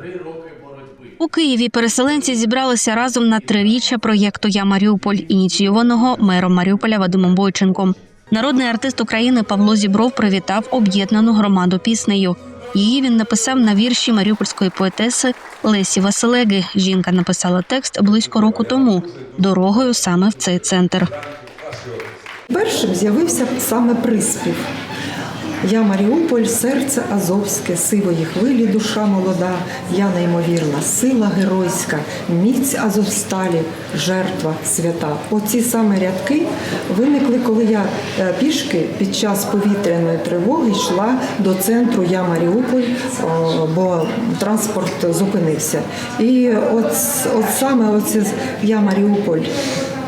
Три роки боротьби. У Києві переселенці зібралися разом на триріччя проєкту Я Маріуполь, ініційованого мером Маріуполя Вадимом Бойченком. Народний артист України Павло Зібров привітав об'єднану громаду піснею. Її він написав на вірші маріупольської поетеси Лесі Василеги. Жінка написала текст близько року тому дорогою саме в цей центр. Першим з'явився саме приспів. Я Маріуполь, серце азовське, сивої хвилі, душа молода, я неймовірна, сила геройська, міць Азовсталі, жертва свята. Оці саме рядки виникли, коли я е, пішки під час повітряної тривоги йшла до центру Я Маріуполь, бо транспорт зупинився. І от, от саме оце Я Маріуполь,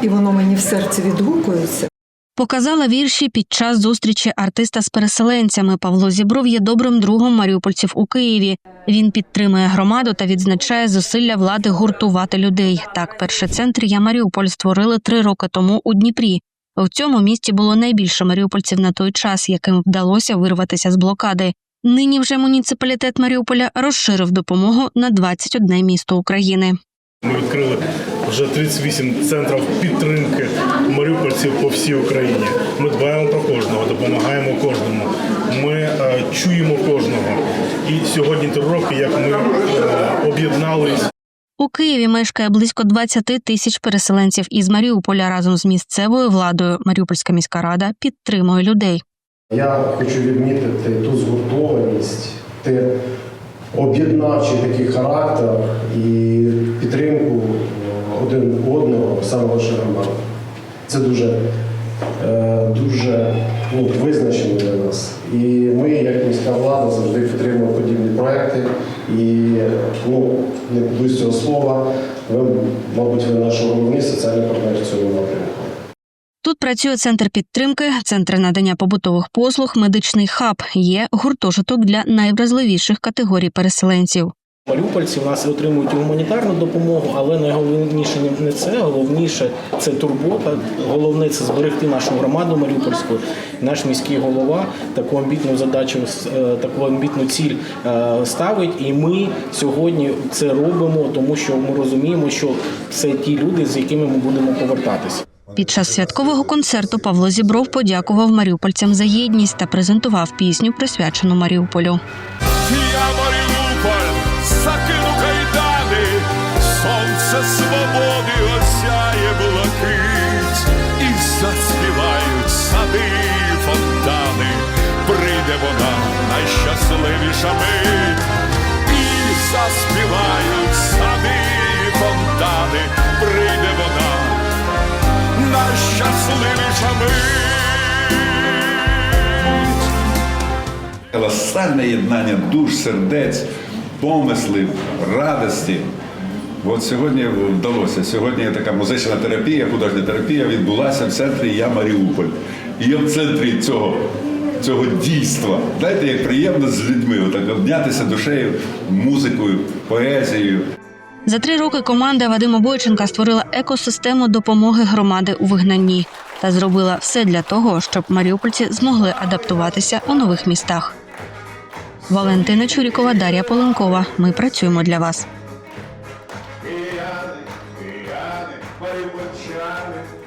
і воно мені в серці відгукується. Показала вірші під час зустрічі артиста з переселенцями. Павло Зібров є добрим другом маріупольців у Києві. Він підтримує громаду та відзначає зусилля влади гуртувати людей. Так, перший центр Я Маріуполь створили три роки тому у Дніпрі. В цьому місті було найбільше маріупольців на той час, яким вдалося вирватися з блокади. Нині вже муніципалітет Маріуполя розширив допомогу на 21 місто України. Ми відкрили вже 38 центрів підтримки маріупольців по всій Україні. Ми дбаємо про кожного, допомагаємо кожному. Ми е, чуємо кожного. І сьогодні три роки, як ми е, об'єднались. У Києві мешкає близько 20 тисяч переселенців із Маріуполя разом з місцевою владою. Маріупольська міська рада підтримує людей. Я хочу відмітити ту згуртованість, те об'єднавчий такий характер і підтримку один одного вашої громади. Це дуже, е, дуже ну, визначено для нас. І ми, як міська влада, завжди підтримуємо подібні проекти. І ну, не боюсь цього слова, ви, мабуть, ви наш головний соціальний партнер в цьому напрямку. Тут працює центр підтримки, центр надання побутових послуг, медичний хаб. Є гуртожиток для найвразливіших категорій переселенців. Маріупольці в нас отримують гуманітарну допомогу, але найголовніше не це. Головніше це турбота. Головне це зберегти нашу громаду Маріупольську. Наш міський голова таку амбітну задачу, е, таку амбітну ціль е, ставить. І ми сьогодні це робимо, тому що ми розуміємо, що це ті люди, з якими ми будемо повертатися. Під час святкового концерту Павло Зібров подякував маріупольцям за єдність та презентував пісню, присвячену Маріуполю. Сонце свободи осяє блакить, і заспівають сади і фонтани, прийде вона найщасливіша мить, і заспівають сади і фонтани, прийде вона найщасливіша мить. колосальне єднання душ, сердець, помислів, радості. От сьогодні вдалося. Сьогодні така музична терапія, художня терапія відбулася в центрі Я Маріуполь. І я в центрі цього, цього дійства. Знаєте, як приємно з людьми отак обнятися душею, музикою, поезією. За три роки команда Вадима Бойченка створила екосистему допомоги громади у вигнанні та зробила все для того, щоб маріупольці змогли адаптуватися у нових містах. Валентина Чурікова, Дар'я Поленкова. Ми працюємо для вас.